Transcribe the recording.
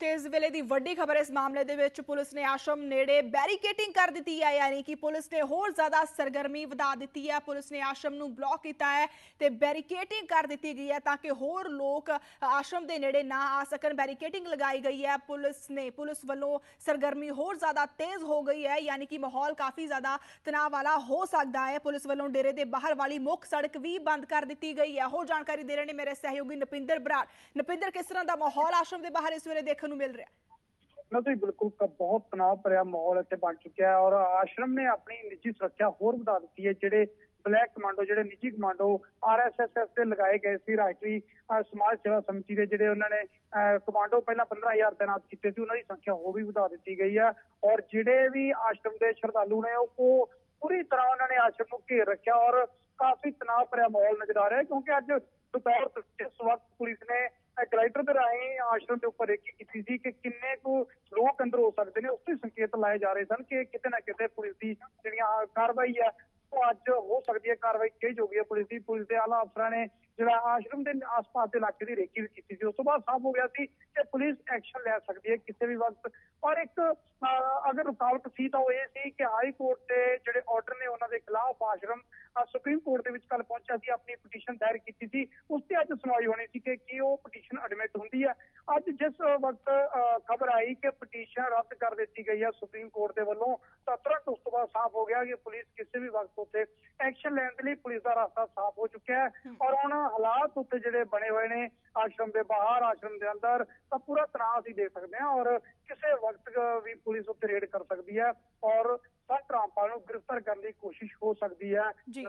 ਤੇ ਇਸ ਵੇਲੇ ਦੀ ਵੱਡੀ ਖਬਰ ਇਸ ਮਾਮਲੇ ਦੇ ਵਿੱਚ ਪੁਲਿਸ ਨੇ ਆਸ਼ਰਮ ਨੇੜੇ ਬੈਰੀਕੇਟਿੰਗ ਕਰ ਦਿੱਤੀ ਹੈ, ਯਾਨੀ ਕਿ ਪੁਲਿਸ ਨੇ ਹੋਰ ਜ਼ਿਆਦਾ ਸਰਗਰਮੀ ਵਧਾ ਦਿੱਤੀ ਹੈ। ਪੁਲਿਸ ਨੇ ਆਸ਼ਰਮ ਨੂੰ ਬਲੌਕ ਕੀਤਾ ਹੈ ਤੇ ਬੈਰੀਕੇਟਿੰਗ ਕਰ ਦਿੱਤੀ ਗਈ ਹੈ ਤਾਂ ਕਿ ਹੋਰ ਲੋਕ ਆਸ਼ਰਮ ਦੇ ਨੇੜੇ ਨਾ ਆ ਸਕਣ। ਬੈਰੀਕੇਟਿੰਗ ਲਗਾਈ ਗਈ ਹੈ। ਪੁਲਿਸ ਨੇ, ਪੁਲਿਸ ਵੱਲੋਂ ਸਰਗਰਮੀ ਹੋਰ ਜ਼ਿਆਦਾ ਤੇਜ਼ ਹੋ ਗਈ ਹੈ, ਯਾਨੀ ਕਿ ਮਾਹੌਲ ਕਾਫੀ ਜ਼ਿਆਦਾ ਤਣਾਅ ਵਾਲਾ ਹੋ ਸਕਦਾ ਹੈ। ਪੁਲਿਸ ਵੱਲੋਂ ਡੇਰੇ ਦੇ ਬਾਹਰ ਵਾਲੀ ਮੁੱਖ ਸੜਕ ਵੀ ਬੰਦ ਕਰ ਦਿੱਤੀ ਗਈ ਹੈ। ਹੋਰ ਜਾਣਕਾਰੀ ਦੇ ਰਹੇ ਨੇ ਮੇਰੇ ਸਹਿਯੋਗੀ ਨਪਿੰਦਰ ਬਰਾੜ। ਨਪਿੰਦਰ, ਕਿਸ ਤਰ੍ਹਾਂ ਦਾ ਮਾਹੌਲ ਆਸ਼ਰਮ ਦੇ ਬਾਹਰ ਇਸ ਵੇਲੇ ਦੇਖਣ ਨੂੰ ਮਿਲ ਰਿਹਾ। ਨਾ ਤਾਂ ਬਿਲਕੁਲ। ਬਹੁਤ ਤਣਾਅ ਭਰਿਆ ਮਾਹੌਲ ਇੱਥੇ ਬਣ ਚੁੱਕਿਆ ਹੈ ਔਰ ਆਸ਼ਰਮ ਨੇ ਆਪਣੀ ਨਿੱਜੀ ਸੁਰੱਖਿਆ ਹੋਰ ਵਧਾ ਦਿੱਤੀ ਹੈ। ਜਿਹੜੇ ਬਲੈਕ ਕਮਾਂਡੋ, ਜਿਹੜੇ ਨਿੱਜੀ ਕਮਾਂਡੋ ਆਰਐਸਐਸ ਤੇ ਲਗਾਏ ਗਏ ਸੀ, ਰਾਸ਼ਟਰੀ ਸਮਾਜ ਸੇਵਾ ਸਮਿਤੀ ਦੇ ਜਿਹੜੇ ਉਹਨਾਂ ਨੇ ਕਮਾਂਡੋ ਪਹਿਲਾਂ 15000 ਤੈਨਾਤ ਕੀਤੇ ਸੀ, ਉਹਨਾਂ ਦੀ ਸੰਖਿਆ ਹੋਰ ਵੀ ਵਧਾ ਦਿੱਤੀ ਗਈ ਹੈ। ਔਰ ਜਿਹੜੇ ਵੀ ਆਸ਼ਰਮ ਦੇ ਸ਼ਰਧਾਲੂ ਨੇ, ਉਹ ਪੂਰੀ ਤਰ੍ਹਾਂ ਉਹਨਾਂ ਨੇ ਆਸ਼ਰਮ ਨੂੰ ਘੇਰ ਰੱਖਿਆ ਔਰ ਕਾਫੀ ਤਣਾਅ ਭਰਿਆ ਮਾਹੌਲ ਨਜ਼ਰ ਆ ਰਿਹਾ ਕਿਉਂਕਿ ਅੱਜ ਦੁਪਹਿਰ ਤੋਂ ਇਸ ਵਕਤ ਪੁਲਿਸ ਨੇ ਗਲਾਈਡਰ ਦੇ ਰਾਹੀਂ ਆਸ਼ਰਮ ਦੇ ਉੱਪਰ ਰੇਕੀ ਕੀਤੀ ਸੀ ਕਿ ਕਿੰਨੇ ਕੁ ਲੋਕ ਅੰਦਰ ਹੋ ਸਕਦੇ ਨੇ, ਉਸ ਤੇ ਸੰਕੇਤ ਲਾਏ ਜਾ ਰਹੇ ਸਨ ਕਿ ਕਿਤੇ ਨਾ ਕਿਤੇ ਪੁਲਿਸ ਦੀ ਜਿਹੜੀਆਂ ਕਾਰਵਾਈ ਹੈ ਉਹ ਅੱਜ ਹੋ ਸਕਦੀ ਹੈ, ਕਾਰਵਾਈ ਤੇਜ਼ ਹੋ ਗਈ ਹੈ ਪੁਲਿਸ ਦੀ। ਪੁਲਿਸ ਦੇ ਆਲਾ ਅਫਸਰਾਂ ਨੇ ਜਿਹੜਾ ਆਸ਼ਰਮ ਦੇ ਆਸ-ਪਾਸ ਦੇ ਇਲਾਕੇ ਦੀ ਰੇਕੀ ਵੀ ਕੀਤੀ ਸੀ। ਉਸ ਤੋਂ ਬਾਅਦ ਸਾਫ਼ ਹੋ ਗਿਆ ਸੀ ਕਿ ਪੁਲਿਸ ਐਕਸ਼ਨ ਲੈ ਸਕਦੀ ਹੈ ਕਿਸੇ ਵੀ ਵਕਤ। ਔਰ ਇੱਕ ਅਗਰ ਰੁਕਾਵਟ ਸੀ ਤਾਂ ਉਹ ਇਹ ਸੀ ਕਿ ਹਾਈ ਕੋਰਟ ਦੇ ਜਿਹੜੇ ਆਰਡਰ ਨੇ ਉਹਨਾਂ ਦੇ ਖਿਲਾਫ ਆਸ਼ਰਮ ਸੁਪਰੀਮ ਕੋਰਟ ਦੇ ਵਿੱਚ ਕੱਲ ਪਹੁੰਚਿਆ ਸੀ, ਆਪਣੀ ਪਟੀਸ਼ਨ ਦਾਇਰ ਕੀਤੀ ਸੀ। ਉਸ ਤੇ ਅੱਜ ਸੁਣਵਾਈ ਹੋਣੀ ਸੀ ਕਿ ਕੀ ਉਹ ਪਟੀਸ਼ਨ ਐਡਮਿਟ ਹੁੰਦੀ ਹੈ ਅੱਜ ਜਿਸ ਵਕਤ ਖਬਰ ਆਈ ਕਿ ਪਟੀਸ਼ਨ ਰੱਦ ਕਰ ਦਿੱਤੀ ਗਈ ਹੈ ਸੁਪਰੀਮ ਕੋਰਟ ਦੇ ਵੱਲੋਂ ਤਾਂ ਤੁਰੰਤ ਉਸ ਤੋਂ ਬਾਅਦ ਸਾਫ਼ ਹੋ ਗਿਆ ਕਿ ਪੁਲਿਸ ਕਿਸੇ ਵੀ ਵਕਤ ਉੱਤੇ ਐਕਸ਼ਨ ਲੈਣ ਦੇ ਲਈ ਪੁਲਿਸ ਦਾ ਰਸਤਾ ਸਾਫ਼ ਹੋ ਚੁੱਕਿਆ ਹੈ। ਔਰ ਹੁਣ ਹਾਲਾਤ ਉੱਤੇ ਜਿਹੜੇ ਬਣੇ ਹੋਏ ਨੇ ਆਸ਼ਰਮ ਦੇ ਬਾਹਰ ਆਸ਼ਰਮ ਦੇ ਅੰਦਰ ਤਾਂ ਪੂਰਾ ਤਣਾਅ ਅਸੀਂ ਦੇਖ ਸਕਦੇ ਹਾਂ ਔਰ ਕਿਸੇ ਵਕਤ ਵੀ ਪੁਲਿਸ ਉੱਤੇ ਰੇਡ ਕਰ ਸਕਦੀ ਹੈ ਔਰ ਸੰਤ ਰਾਮਪਾਲ ਨੂੰ ਗ੍ਰਿਫਤਾਰ ਕਰਨ ਦੀ ਕੋਸ਼ਿਸ਼ ਹੋ ਸਕਦੀ ਹੈ। ਜੀ।